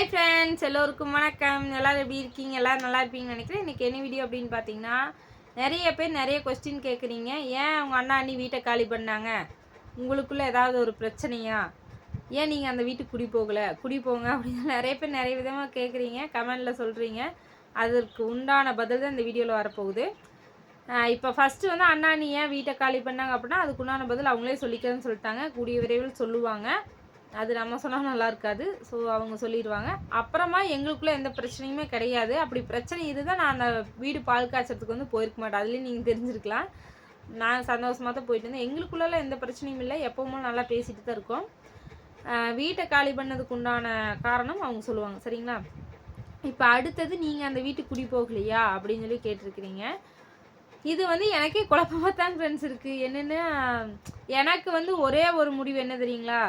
Hi friends எல்லோருக்கும் வணக்கம். எல்லோரும் எப்படி இருக்கீங்க? எல்லோரும் நல்லா இருப்பீங்கன்னு நினைக்கிறேன். இன்றைக்கி என்ன வீடியோ அப்படின்னு பார்த்தீங்கன்னா நிறைய பேர் நிறைய கொஸ்டின் கேட்குறீங்க ஏன் அவங்க அண்ணா அண்ணி வீட்டை காலி பண்ணாங்க? உங்களுக்குள்ளே ஏதாவது ஒரு பிரச்சனையா? ஏன் நீங்கள் அந்த வீட்டுக்கு குடி போகலை? குடி போங்க அப்படின்னு நிறைய பேர் நிறைய விதமாக கேட்குறீங்க கமெண்டில் சொல்கிறீங்க அதற்கு உண்டான பதில் தான் இந்த வீடியோவில் வரப்போகுது. இப்போ ஃபஸ்ட்டு வந்து அண்ணா நீ ஏன் வீட்டை காலி பண்ணாங்க அப்படின்னா அதுக்கு உண்டான பதில் அவங்களே சொல்லிக்கிறேன்னு சொல்லிட்டாங்க. கூடிய விரைவில் சொல்லுவாங்க. அது நம்ம சொன்னால் நல்லா இருக்காது. ஸோ அவங்க சொல்லிடுவாங்க அப்புறமா எங்களுக்குள்ளே எந்த பிரச்சனையுமே கிடையாது. அப்படி பிரச்சனை இருந்தால் நான் அந்த வீடு பால் காய்ச்சறதுக்கு வந்து போயிருக்க மாட்டேன். அதுலேயும் நீங்கள் தெரிஞ்சிருக்கலாம். நான் சந்தோஷமாக தான் போயிட்டு இருந்தேன். எங்களுக்குள்ளே எந்த பிரச்சனையும் இல்லை. எப்போவுமே நல்லா பேசிட்டு தான் இருக்கோம். வீட்டை காலி பண்ணதுக்கு உண்டான காரணம் அவங்க சொல்லுவாங்க. சரிங்களா? இப்போ அடுத்தது நீங்கள் அந்த வீட்டுக்கு குடி போகலையா? அப்படின்னு சொல்லி கேட்டிருக்கிறீங்க. இது வந்து எனக்கே குழப்பமாக தான் ஃப்ரெண்ட்ஸ் இருக்குது என்னென்னா எனக்கு வந்து ஒரே ஒரு முடிவு என்ன தெரியுங்களா?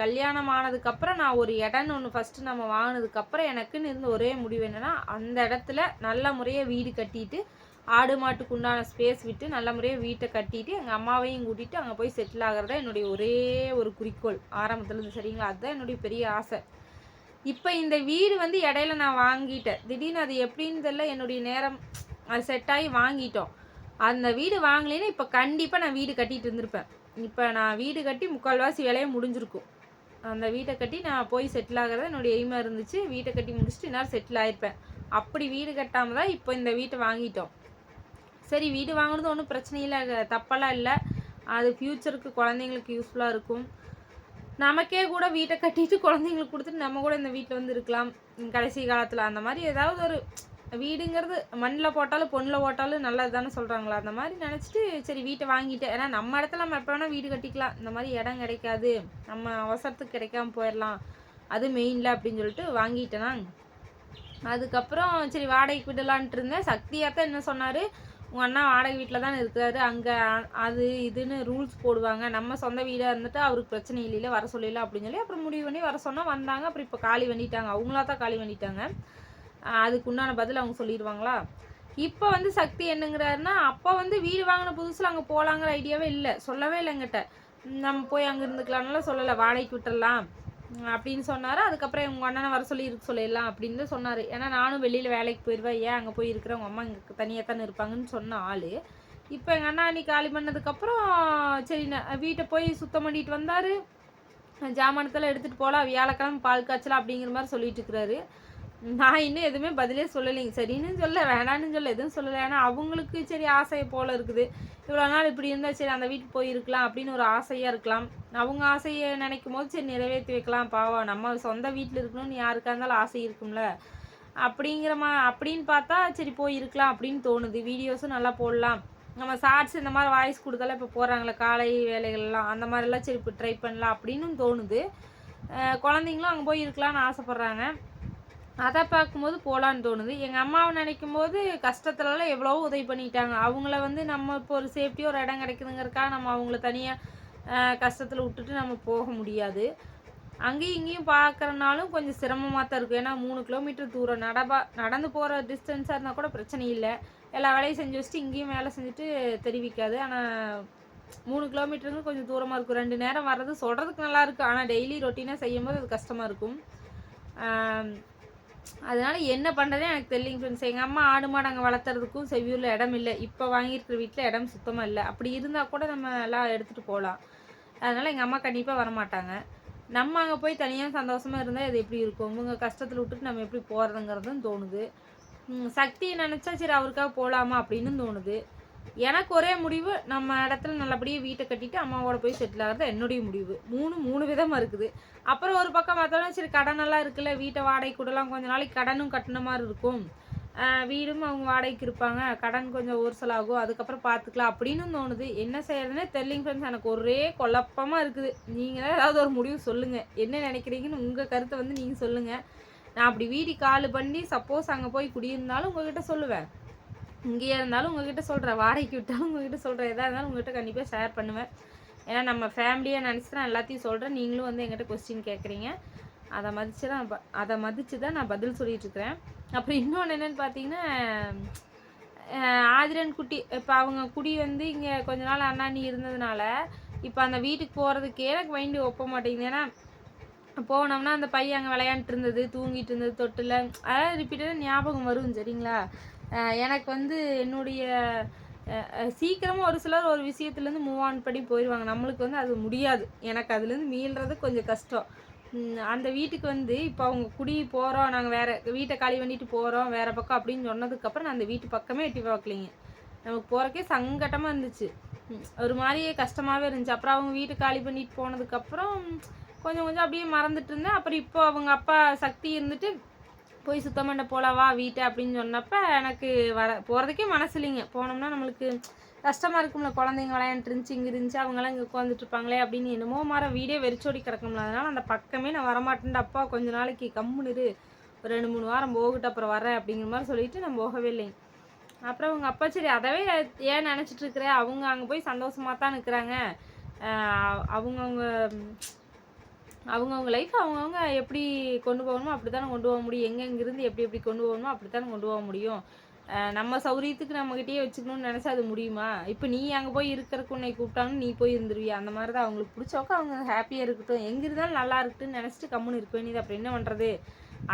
கல்யாணம் ஆனதுக்கப்புறம் நான் ஒரு இடம்னு ஒன்று ஃபஸ்ட்டு நம்ம வாங்கினதுக்கப்புறம் எனக்குன்னு இருந்த ஒரே முடிவு என்னென்னா அந்த இடத்துல நல்ல முறையாக வீடு கட்டிட்டு ஆடு மாட்டுக்கு உண்டான ஸ்பேஸ் விட்டு நல்ல முறையாக வீட்டை கட்டிட்டு எங்கள் அம்மாவையும் கூட்டிகிட்டு அங்கே போய் செட்டில் ஆகிறதா என்னுடைய ஒரே ஒரு குறிக்கோள். ஆரம்பத்துலேருந்து சரிங்களா? அதுதான் என்னுடைய பெரிய ஆசை. இப்போ இந்த வீடு வந்து இடையில நான் வாங்கிட்டேன். திடீர்னு அது எப்படின்னு தெரியல. என்னுடைய நேரம் அது செட் ஆகி வாங்கிட்டோம். அந்த வீடு வாங்கலைன்னா இப்போ கண்டிப்பாக நான் வீடு கட்டிகிட்டு இருந்திருப்பேன். இப்போ நான் வீடு கட்டி முக்கால்வாசி வேலையை முடிஞ்சிருக்கும். அந்த வீட்டை கட்டி நான் போய் செட்டில் ஆகிறத என்னுடைய எய்மாக இருந்துச்சு. வீட்டை கட்டி முடிச்சுட்டு என்னால் செட்டில் ஆகிருப்பேன் அப்படி வீடு கட்டாமல் தான் இப்போ இந்த வீட்டை வாங்கிட்டோம். சரி வீடு வாங்கினது ஒன்றும் பிரச்சனை இல்லை. தப்பெல்லாம் இல்லை. அது ஃப்யூச்சருக்கு குழந்தைங்களுக்கு யூஸ்ஃபுல்லாக இருக்கும். நமக்கே கூட வீட்டை கட்டிட்டு குழந்தைங்களுக்கு கொடுத்துட்டு நம்ம கூட இந்த வீட்டில் வந்து இருக்கலாம். கடைசி காலத்தில் அந்த மாதிரி ஏதாவது ஒரு வீடுங்கிறது மண்ணில் போட்டாலும் பொண்ணில் போட்டாலும் நல்லது தானே சொல்கிறாங்களா அந்த மாதிரி நினச்சிட்டு சரி வீட்டை வாங்கிட்டு ஏன்னா நம்ம இடத்துல நம்ம எப்போ வேணால் வீடு கட்டிக்கலாம். இந்த மாதிரி இடம் கிடைக்காது. நம்ம அவசரத்துக்கு கிடைக்காம போயிடலாம். அது மெயினில் அப்படின்னு சொல்லிட்டு வாங்கிட்டேனா அதுக்கப்புறம் சரி வாடகைக்கு விடலான்ட்டு இருந்தேன். சக்தியாக என்ன சொன்னார்? உங்கள் அண்ணா வாடகை வீட்டில் தான் இருக்கிறாரு. அங்கே அது இதுன்னு ரூல்ஸ் போடுவாங்க. நம்ம சொந்த வீடாக இருந்துட்டு அவருக்கு பிரச்சனை இல்லையில வர சொல்லல அப்படின்னு சொல்லி அப்புறம் முடிவு பண்ணி வர சொன்னால் வந்தாங்க. அப்புறம் இப்போ காலி பண்ணிட்டாங்க. அவங்களா தான் காலி பண்ணிட்டாங்க. அதுக்கு உண்டான பதில் அவங்க சொல்லிடுவாங்களா? இப்போ வந்து சக்தி என்னங்கிறாருன்னா அப்போ வந்து வீடு வாங்கின புதுசில் அங்கே போகலாங்கிற ஐடியாவே இல்லை. சொல்லவே இல்லைங்கிட்ட நம்ம போய் அங்கே இருந்துக்கலாம்னுலாம் சொல்லலை வாடகைக்கு விட்டுடலாம் அப்படின்னு சொன்னார். அதுக்கப்புறம் உங்கள் அண்ணனை வர சொல்லி இருக்க சொல்லிடலாம் அப்படின்னு தான் சொன்னார். ஏன்னா நானும் வெளியில் வேலைக்கு போயிடுவேன் ஏன் அங்கே போய் இருக்கிற? உங்கள் அம்மா இங்கே தனியாக தானே இருப்பாங்கன்னு சொன்ன ஆள். இப்போ எங்கள் அண்ணா அன்னைக்கு காலி பண்ணதுக்கப்புறம் சரி வீட்டை போய் சுத்தம் பண்ணிட்டு வந்தார். ஜாமானத்தில் எடுத்துகிட்டு போகலாம் வியாழக்கிழமை பால் காய்ச்சலாம் அப்படிங்கிற மாதிரி சொல்லிட்டு இருக்கிறாரு. நான் இன்னும் எதுவுமே பதிலே சொல்லலைங்க. சரின்னு சொல்ல வேணான்னு சொல்ல எதுவும் சொல்லலை. ஏன்னா அவங்களுக்கு சரி ஆசையை போல் இருக்குது. இவ்வளோ நாள் இப்படி இருந்தால் சரி அந்த வீட்டுக்கு போயிருக்கலாம் அப்படின்னு ஒரு ஆசையாக இருக்கலாம். அவங்க ஆசையை நினைக்கும் போது சரி நிறைவேற்றி வைக்கலாம். பாவம் நம்ம சொந்த வீட்டில் இருக்கணும்னு யாருக்கா இருந்தாலும் ஆசை இருக்கும்ல. அப்படிங்கிற மா அப்படின்னு பார்த்தா சரி போயிருக்கலாம் அப்படின்னு தோணுது. வீடியோஸும் நல்லா போடலாம். நம்ம ஷார்ட்ஸ் இந்த மாதிரி வாய்ஸ் கொடுத்தாலும் இப்போ போகிறாங்களே காலை வேலைகள்லாம் அந்த மாதிரிலாம் சரி இப்போ ட்ரை பண்ணலாம் அப்படின்னு தோணுது. குழந்தைங்களும் அங்கே போய் இருக்கலாம்னு ஆசைப்பட்றாங்க. அதை பார்க்கும்போது போகலான்னு தோணுது. எங்கள் அம்மாவை நினைக்கும் போது கஷ்டத்துலலாம் எவ்வளோ உதவி பண்ணிட்டாங்க. அவங்கள வந்து நம்ம இப்போ ஒரு சேஃப்டியாக ஒரு இடம் கிடைக்குதுங்கிறக்காக நம்ம அவங்கள தனியாக கஷ்டத்தில் விட்டுட்டு நம்ம போக முடியாது. அங்கேயும் இங்கேயும் பார்க்குறனாலும் கொஞ்சம் சிரமமாக தான் இருக்கும். ஏன்னா மூணு கிலோமீட்டர் தூரம் நடபா நடந்து போகிற டிஸ்டன்ஸாக இருந்தால் கூட பிரச்சனை இல்லை. எல்லா வேலையும் செஞ்சு வச்சுட்டு இங்கேயும் வேலை செஞ்சுட்டு தெரிவிக்காது. ஆனால் மூணு கிலோமீட்டருங்க கொஞ்சம் தூரமாக இருக்கும். ரெண்டு நேரம் வர்றது சொல்கிறதுக்கு நல்லா இருக்கும் ஆனால் டெய்லி ரொட்டீனாக செய்யும்போது அது கஷ்டமாக இருக்கும். அதனால் என்ன பண்ணுறதே எனக்கு தெரியலிங்க ஃப்ரெண்ட்ஸ் எங்கள் அம்மா ஆடு மாடு அங்கே வளர்த்துறதுக்கும் செவ்வியூரில் இடம் இல்லை. இப்போ வாங்கியிருக்கிற வீட்டில் இடம் சுத்தமாக இல்லை. அப்படி இருந்தால் கூட நம்ம எல்லாம் எடுத்துகிட்டு போகலாம் அதனால் எங்கள் அம்மா கண்டிப்பாக வரமாட்டாங்க. நம்ம அங்கே போய் தனியாக சந்தோஷமாக இருந்தால் அது எப்படி இருக்கும்? இவங்க கஷ்டத்தில் விட்டுட்டு நம்ம எப்படி போகிறதுங்கிறதும் தோணுது. சக்தியை நினச்சா சரி அவருக்காக போகலாமா அப்படின்னு தோணுது. எனக்கு ஒரே முடிவு நம்ம இடத்துல நல்லபடியாக வீட்டை கட்டிட்டு அம்மாவோட போய் செட்டில் ஆகிறது என்னுடைய முடிவு. மூணு மூணு விதமாக இருக்குது. அப்புறம் ஒரு பக்கம் பார்த்தாலும் சரி கடனெல்லாம் இருக்குல்ல வீட்டை வாடகை கூடலாம் கொஞ்ச நாளைக்கு கடனும் கட்டின மாதிரி இருக்கும். வீடும் அவங்க வாடகைக்கு இருப்பாங்க. கடன் கொஞ்சம் ஊர்சலாகும் அதுக்கப்புறம் பார்த்துக்கலாம் அப்படின்னு தோணுது. என்ன செய்யறதுனே தெரியலிங் ஃப்ரெண்ட்ஸ் எனக்கு ஒரே குழப்பமாக இருக்குது. நீங்கள் தான் ஏதாவது ஒரு முடிவு சொல்லுங்கள் என்ன நினைக்கிறீங்கன்னு உங்கள் கருத்தை வந்து நீங்கள் சொல்லுங்கள் நான் அப்படி வீடு கால் பண்ணி சப்போஸ் அங்கே போய் குடியிருந்தாலும் உங்கள்கிட்ட சொல்லுவேன். இங்கேயே இருந்தாலும் உங்ககிட்ட சொல்கிறேன் வாடகைக்கு விட்டாலும் உங்ககிட்ட சொல்கிறேன் எதாக இருந்தாலும் உங்ககிட்ட கண்டிப்பாக ஷேர் பண்ணுவேன். ஏன்னா நம்ம ஃபேமிலியாக நினச்சி தான் எல்லாத்தையும் சொல்கிறேன் நீங்களும் வந்து எங்கிட்ட கொஸ்டின் கேட்குறீங்க அதை மதித்து தான் அதை மதித்து தான் நான் பதில் சொல்லிகிட்ருக்கிறேன் அப்புறம் இன்னொன்று என்னென்னு பார்த்தீங்கன்னா ஆதிரன் குட்டி இப்போ அவங்க குடி வந்து இங்கே கொஞ்ச நாள் அண்ணாணி இருந்ததுனால இப்போ அந்த வீட்டுக்கு போகிறதுக்கே எனக்கு மைண்டு ஒப்ப மாட்டேங்குது. ஏன்னா போனோம்னா அந்த பையன் அங்கே விளையாண்டுட்டு இருந்தது தூங்கிட்டு இருந்தது தொட்டில். அதாவது ரிப்பீட்டடாக ஞாபகம் வரும் சரிங்களா? எனக்கு வந்து என்னுடைய சீக்கிரமாக ஒரு சிலர் ஒரு விஷயத்துலேருந்து மூவ் ஆன் பண்ணி போயிடுவாங்க நம்மளுக்கு வந்து அது முடியாது. எனக்கு அதுலேருந்து மீள்றது கொஞ்சம் கஷ்டம். அந்த வீட்டுக்கு வந்து இப்போ அவங்க குடி போகிறோம் நாங்கள் வேறு வீட்டை காலி பண்ணிட்டு போகிறோம் வேறு பக்கம் அப்படின்னு சொன்னதுக்கப்புறம் நான் அந்த வீட்டு பக்கமே எட்டி பார்க்கலிங்க. நமக்கு போகிறக்கே சங்கட்டமாக இருந்துச்சு. ஒரு மாதிரியே கஷ்டமாகவே இருந்துச்சு. அப்புறம் அவங்க வீட்டு காலி பண்ணிட்டு போனதுக்கப்புறம் கொஞ்சம் கொஞ்சம் அப்படியே மறந்துட்டு இருந்தேன். அப்புறம் இப்போ அவங்க அப்பா சக்தி இருந்துட்டு போய் சுத்தம் பண்ண போலவா வீட்டை அப்படின்னு சொன்னப்ப எனக்கு வர போகிறதுக்கே மனசு இல்லைங்க. போனோம்னா நம்மளுக்கு கஷ்டமாக இருக்கும்ல. குழந்தைங்க விளையாண்டு இருந்துச்சு இங்கே இருந்துச்சு அவங்களாம் இங்கே உட்காந்துட்டு இருப்பாங்களே அப்படின்னு என்னமோ மாற வீடியோ வெறிச்சோடி கிடக்கும்ல அதனால் அந்த பக்கமே நான் வரமாட்டேன்ட்டு அப்பா கொஞ்ச நாளைக்கு கம்முன்னு ஒரு ரெண்டு மூணு வாரம் போகிட்டு அப்புறம் வரேன் அப்படிங்கிற மாதிரி சொல்லிட்டு நான் போகவே இல்லைங்க. அப்புறம் அவங்க அப்பா சரி அதவே ஏன் நினச்சிட்டு இருக்கிற? அவங்க அங்கே போய் சந்தோஷமாக தான் இருக்கிறாங்க. அவங்கவுங்க அவங்கவுங்க லைஃப் அவங்கவுங்க எப்படி கொண்டு போகணுமோ அப்படி தானே கொண்டு போக முடியும். எங்கெங்கிருந்து எப்படி எப்படி கொண்டு போகணுமோ அப்படி தானே கொண்டு போக முடியும். நம்ம சௌரியத்துக்கு நம்மகிட்டயே வச்சுக்கணும்னு நினச்சா அது முடியுமா? இப்போ நீ அங்கே போய் இருக்கிறக்கு உன்னை கூப்பிட்டாங்கன்னு நீ போய் இருந்துருவியா? அந்த மாதிரி தான் அவங்களுக்கு பிடிச்சவங்க அவங்க ஹாப்பியாக இருக்கட்டும். எங்கே இருந்தாலும் நல்லா இருக்கட்டும்னு நினச்சிட்டு கம்முன்னு இருக்க வேண்டியது. அப்புறம் என்ன பண்ணுறது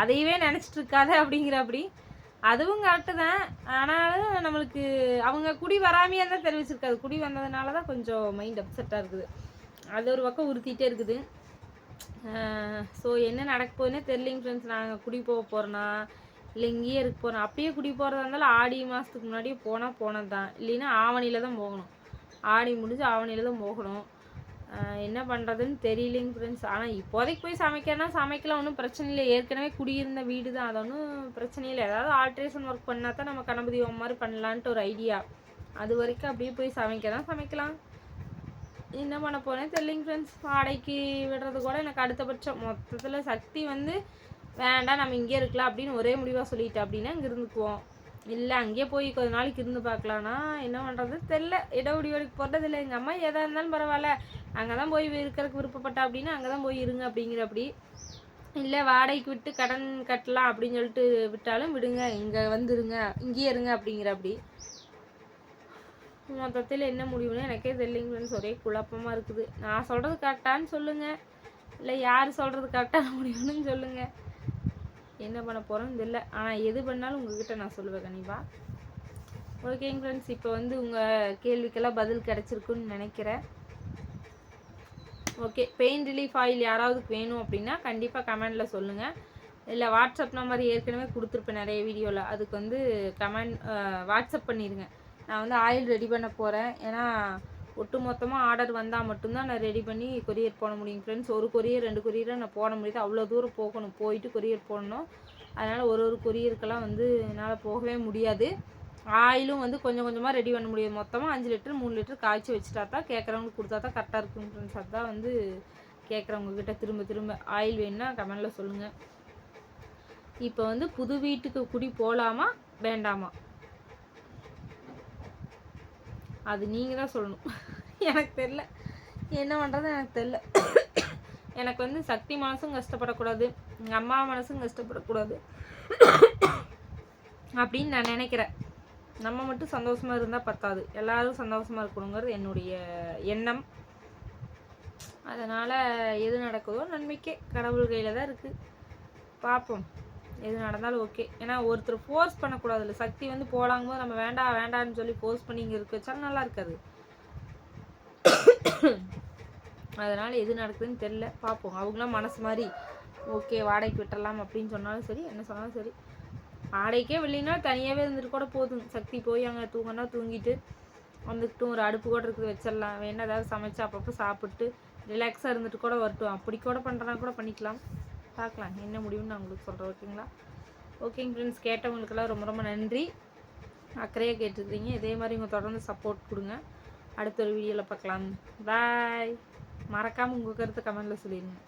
அதையவே நினச்சிட்டு இருக்காத அப்படிங்கிற அப்படி அதுவும் கரெக்டு தான். ஆனாலும் நம்மளுக்கு அவங்க குடி வராமையே தான் தெரிவிச்சிருக்காது. குடி வந்ததுனால தான் கொஞ்சம் மைண்ட் அப்செட்டாக இருக்குது. அது ஒரு பக்கம் உறுத்திட்டே இருக்குது. ஸோ என்ன நடக்க போகுதுன்னே தெரிலிங்க ஃப்ரெண்ட்ஸ் நாங்கள் குடி போக போகிறோன்னா இல்லை இங்கேயே இருக்க போகிறோம் அப்படியே குடி போகிறதா இருந்தாலும் ஆடி மாதத்துக்கு முன்னாடியே போனால் போனது தான் இல்லைன்னா ஆவணியில் தான் போகணும். ஆடி முடிஞ்சு ஆவணியில் தான் போகணும். என்ன பண்ணுறதுன்னு தெரியலிங்க ஃப்ரெண்ட்ஸ் ஆனால் இப்போதைக்கு போய் சமைக்கிறனா சமைக்கலாம். ஒன்றும் பிரச்சனை இல்லை. ஏற்கனவே குடியிருந்த வீடு தான் அது ஒன்றும் பிரச்சனை இல்லை. ஏதாவது ஆல்ட்ரேஷன் ஒர்க் பண்ணால் தான் நம்ம கணபதி மாதிரி பண்ணலான்ட்டு ஒரு ஐடியா அது வரைக்கும் அப்படியே போய் சமைக்க தான் சமைக்கலாம். என்ன பண்ண போகிறேன் தெரியலிங்க ஃப்ரெண்ட்ஸ் வாடகைக்கு விடுறது கூட எனக்கு அடுத்தபட்சம் மொத்தத்தில் சக்தி வந்து வேண்டாம் நம்ம இங்கே இருக்கலாம் அப்படின்னு ஒரே முடிவாக சொல்லிட்டு அப்படின்னா இங்கே இருந்துக்குவோம் இல்லை அங்கேயே போய் கொஞ்ச நாளைக்கு இருந்து பார்க்கலான்னா என்ன பண்ணுறது தெரில இடஒடி வரைக்கும் போகிறது இல்லை. எங்கள் அம்மா எதாக இருந்தாலும் பரவாயில்ல. அங்கே தான் போய் இருக்கிறதுக்கு விருப்பப்பட்டா அப்படின்னா அங்கே தான் போய் இருங்க அப்படிங்கிற அப்படி இல்லை வாடகைக்கு விட்டு கடன் கட்டலாம் அப்படின்னு சொல்லிட்டு விட்டாலும் விடுங்க. இங்கே வந்துருங்க. இங்கேயே இருங்க அப்படிங்கிற அப்படி மொத்தத்தில் என்ன முடிவுன்னு எனக்கே தெரியலைங்க ஃப்ரெண்ட்ஸ் ஒரே குழப்பமாக இருக்குது. நான் சொல்கிறது கரெக்டான்னு சொல்லுங்கள் இல்லை யார் சொல்கிறது கரெக்டான முடிவுன்னு சொல்லுங்கள் என்ன பண்ண போகிறோன்னு தெரியல. ஆனால் எது பண்ணாலும் உங்ககிட்ட நான் சொல்லுவேன் கண்டிப்பாக ஓகேங்க ஃப்ரெண்ட்ஸ் இப்போ வந்து உங்கள் கேள்விக்கெல்லாம் பதில் கிடச்சிருக்குன்னு நினைக்கிறேன். ஓகே பெயின் ரிலீஃப் ஆயில் யாராவதுக்கு வேணும் அப்படின்னா கண்டிப்பாக கமெண்டில் சொல்லுங்கள் இல்லை வாட்ஸ்அப் நம்பர் ஏற்கனவே கொடுத்துருப்பேன் நிறைய வீடியோவில் அதுக்கு வந்து கமெண்ட் வாட்ஸ்அப் பண்ணிடுங்க. நான் வந்து ஆயில் ரெடி பண்ண போகிறேன் ஏன்னா ஒட்டு மொத்தமாக ஆர்டர் வந்தால் மட்டும்தான் நான் ரெடி பண்ணி கொரியர் போட முடியும் ஃப்ரெண்ட்ஸ் ஒரு கொரியர் ரெண்டு கொரியரை நான் போட முடியாது. அவ்வளோ தூரம் போகணும். போயிட்டு கொரியர் போடணும். அதனால் ஒரு ஒரு கொரியருக்கெல்லாம் வந்து என்னால் போகவே முடியாது. ஆயிலும் வந்து கொஞ்சம் கொஞ்சமாக ரெடி பண்ண முடியும் மொத்தமாக அஞ்சு லிட்டர் மூணு லிட்டர் காய்ச்சி வச்சுட்டா தான் கேட்குறவங்களுக்கு கொடுத்தா தான் கரெக்டாக இருக்கும் ஃப்ரெண்ட்ஸ் அதுதான் வந்து கேட்குறவங்கக்கிட்ட திரும்ப திரும்ப ஆயில் வேணும்னா கமெண்டில் சொல்லுங்கள் இப்போ வந்து புது வீட்டுக்கு குடி போகலாமா வேண்டாமா? அது நீங்கள் தான் சொல்லணும். எனக்கு தெரில என்ன பண்ணுறது எனக்கு தெரில எனக்கு வந்து சக்தி மனசும் கஷ்டப்படக்கூடாது. எங்கள் அம்மா மனசும் கஷ்டப்படக்கூடாது. அப்படின்னு நான் நினைக்கிறேன். நம்ம மட்டும் சந்தோஷமாக இருந்தால் பத்தாது. எல்லாரும் சந்தோஷமாக இருக்கணுங்கிறது என்னுடைய எண்ணம். அதனால் எது நடக்குதோ நன்மைக்கே கடவுள் கையில் தான் இருக்குது பார்ப்போம். எது நடந்தாலும் ஓகே ஏன்னா ஒருத்தர் ஃபோர்ஸ் பண்ணக்கூடாதுல்ல. சக்தி வந்து போலாங்கும் போது நம்ம வேண்டாம் வேண்டாம்னு சொல்லி ஃபோர்ஸ் பண்ணி இங்கே இருக்க வச்சாலும் நல்லா இருக்காது. அதனால் எது நடக்குதுன்னு தெரில பார்ப்போம். அவங்களாம் மனசு மாதிரி ஓகே வாடகைக்கு விட்டுறலாம் அப்படின்னு சொன்னாலும் சரி என்ன சொன்னாலும் சரி. வாடகைக்கே வெளியினா தனியாகவே இருந்துட்டு கூட போதும். சக்தி போய் அங்கே தூங்கினா தூங்கிட்டு வந்துக்கிட்டும் ஒரு அடுப்பு கூட இருக்குது வச்சிடலாம். வேணா ஏதாவது சமைச்சு அப்பப்போ சாப்பிட்டு ரிலாக்ஸாக இருந்துட்டு கூட வரட்டும். அப்படி கூட பண்ணுறனா கூட பண்ணிக்கலாம். பார்க்கலாம். என்ன முடியும்னு நான் உங்களுக்கு சொல்கிறேன் ஓகேங்களா? ஓகேங்க ஃப்ரெண்ட்ஸ் கேட்டவங்களுக்கெல்லாம் ரொம்ப ரொம்ப நன்றி. அக்கறையாக கேட்டுருக்கிறீங்க இதே மாதிரி உங்கள் தொடர்ந்து சப்போர்ட் கொடுங்க. அடுத்த ஒரு வீடியோவில் பார்க்கலாம். பாய் மறக்காமல் உங்கள் கருத்து கமெண்டில் சொல்லிடுங்க.